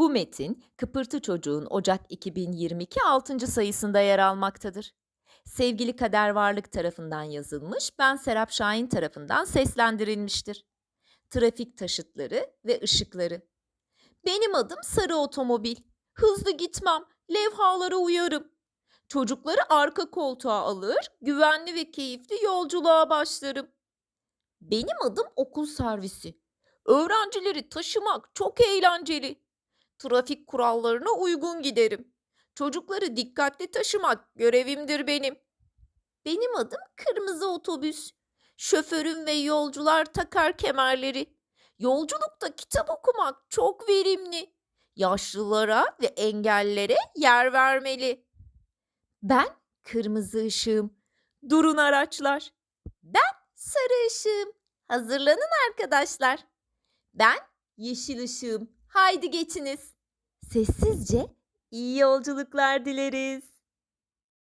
Bu metin Kıpırtı Çocuğun Ocak 2022 6. sayısında yer almaktadır. Sevgili Kader Varlık tarafından yazılmış, ben Serap Şahin tarafından seslendirilmiştir. Trafik taşıtları ve ışıkları. Benim adım Sarı Otomobil. Hızlı gitmem, levhalara uyarım. Çocukları arka koltuğa alır, güvenli ve keyifli yolculuğa başlarım. Benim adım okul servisi. Öğrencileri taşımak çok eğlenceli. Trafik kurallarına uygun giderim. Çocukları dikkatli taşımak görevimdir benim. Benim adım kırmızı otobüs. Şoförüm ve yolcular takar kemerleri. Yolculukta kitap okumak çok verimli. Yaşlılara ve engellere yer vermeli. Ben kırmızı ışığım. Durun araçlar. Ben sarı ışığım. Hazırlanın arkadaşlar. Ben yeşil ışığım. Haydi geçiniz. Sessizce iyi yolculuklar dileriz.